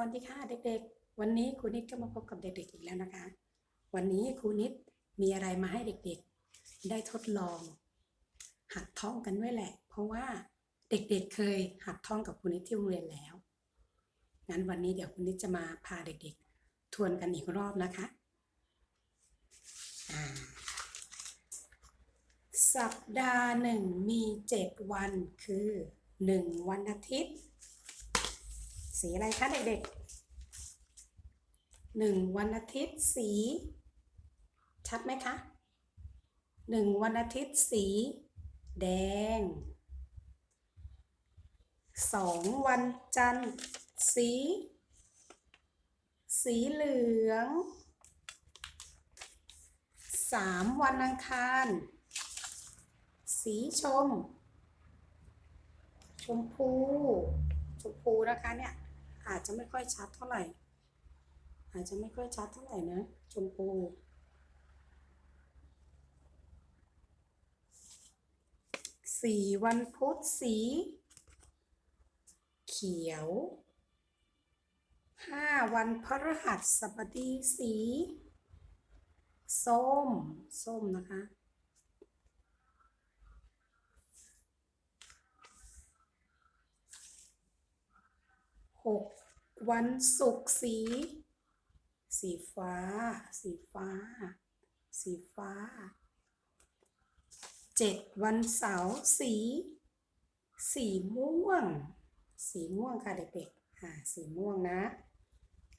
วัสดีค่ะเด็กๆ วันนี้ครูนิดก็มาพบกับเด็กๆอีกแล้วนะคะ วันนี้ครูนิดมีอะไรมาให้เด็กๆ ได้ทดลอง หัดท่องกันด้วยแหละ เพราะว่าเด็กๆเคยหัดท่องกับครูนิดที่โรงเรียนแล้ว งั้นวันนี้เดี๋ยวครูนิดจะมาพาเด็กๆ ทวนกันอีกรอบนะคะอาสัปดาห์หนึ่งมีเจ็ดวันคือหนึ่งวันอาทิตย์ สีอะไรคะเด็กๆหนึ่งวันอาทิตย์สี ชัดไหมคะหนึ่งวันอาทิตย์สี แดงสองวันจันทร์สี สีเหลืองสามวันอังคาร สีชม ชมพู ชมพูนะคะเนี่ย อาจจะไม่ค่อยชัดเท่าไหร่ อาจจะไม่ค่อยชัดเท่าไหร่นะ ชมพูสี่วันพุธสี เขียวห้าวันพฤหัสบดีสี ส้ม ส้มนะคะ หกวันศุกร์สี สีฟ้า สีฟ้า สีฟ้าเจ็ดวันเสาร์สี สีม่วง สีม่วงค่ะเด็กๆอ่าสีม่วงนะ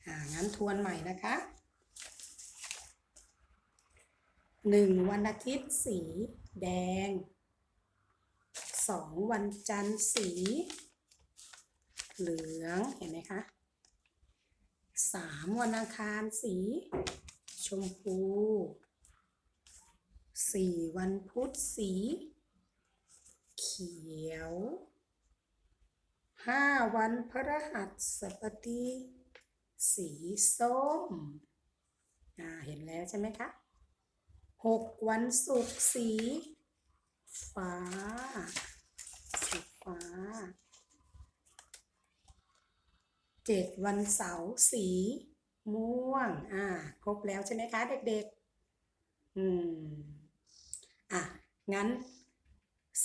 อ่างั้นทวนใหม่นะคะหนึ่งวันอาทิตย์สีแดงสองวันจันทร์สี เหลืองเห็นไหมคะสามวันอังคารสี ชมพูสี่วันพุธสี เขียวห้าวันพฤหัสบดีสีส้มอ่าเห็นแล้วใช่ไหมคะหกวันศุกร์สี ฟ้า สีฟ้า เจ็ดวันเสาร์สีม่วง อ่า ครบแล้วใช่ไหมคะเด็กๆ อืม อะ งั้น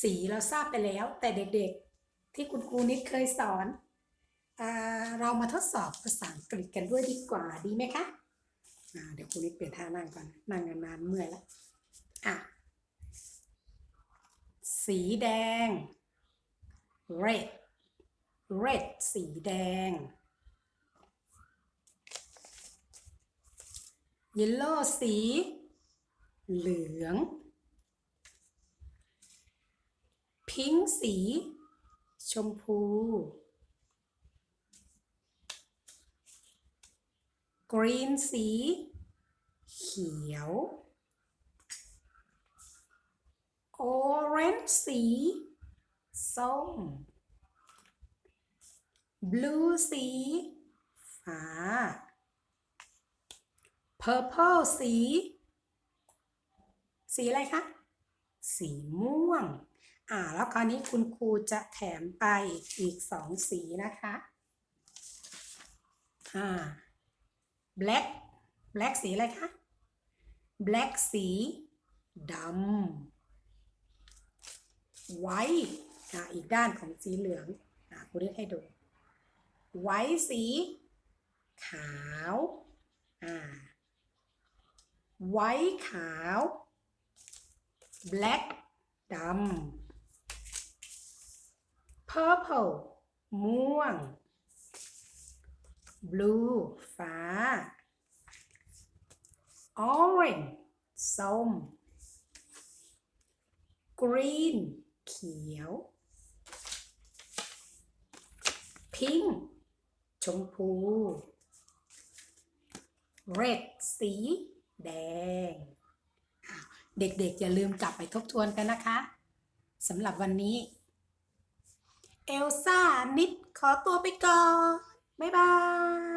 สีเราทราบไปแล้ว แต่เด็กๆ ที่คุณครูนิดเคยสอน อ่า เรามาทดสอบภาษาอังกฤษกันด้วยดีกว่าดีไหมคะ อ่า เดี๋ยวครูนิดเปลี่ยนท่านั่งก่อน นั่งนานๆเมื่อยแล้วอะ สีแดง red red สีแดง ยลโล่สี เหลือง พิงสี ชมพู กรีนสี เขียวออเรนจ์สี ส้ม บลูสี ฟ้า purple สี สีอะไรคะ สีม่วง อ่า แล้วคราวนี้คุณครูจะแถมไปอีกสองสีนะคะ อ่า black black สีอะไรคะ black สีดำ white อ่าอีกด้านของสีเหลือง อ่าครูเรียกให้ดู white สีขาว อ่า white ขาว black ดำ purple ม่วง blue ฟ้า orange ส้ม green เขียว pink ชมพู red สี แดง เด็กๆ อย่าลืมกลับไปทบทวนกันนะคะสำหรับวันนี้ เอลซ่านิดขอตัวไปก่อน บ๊ายบาย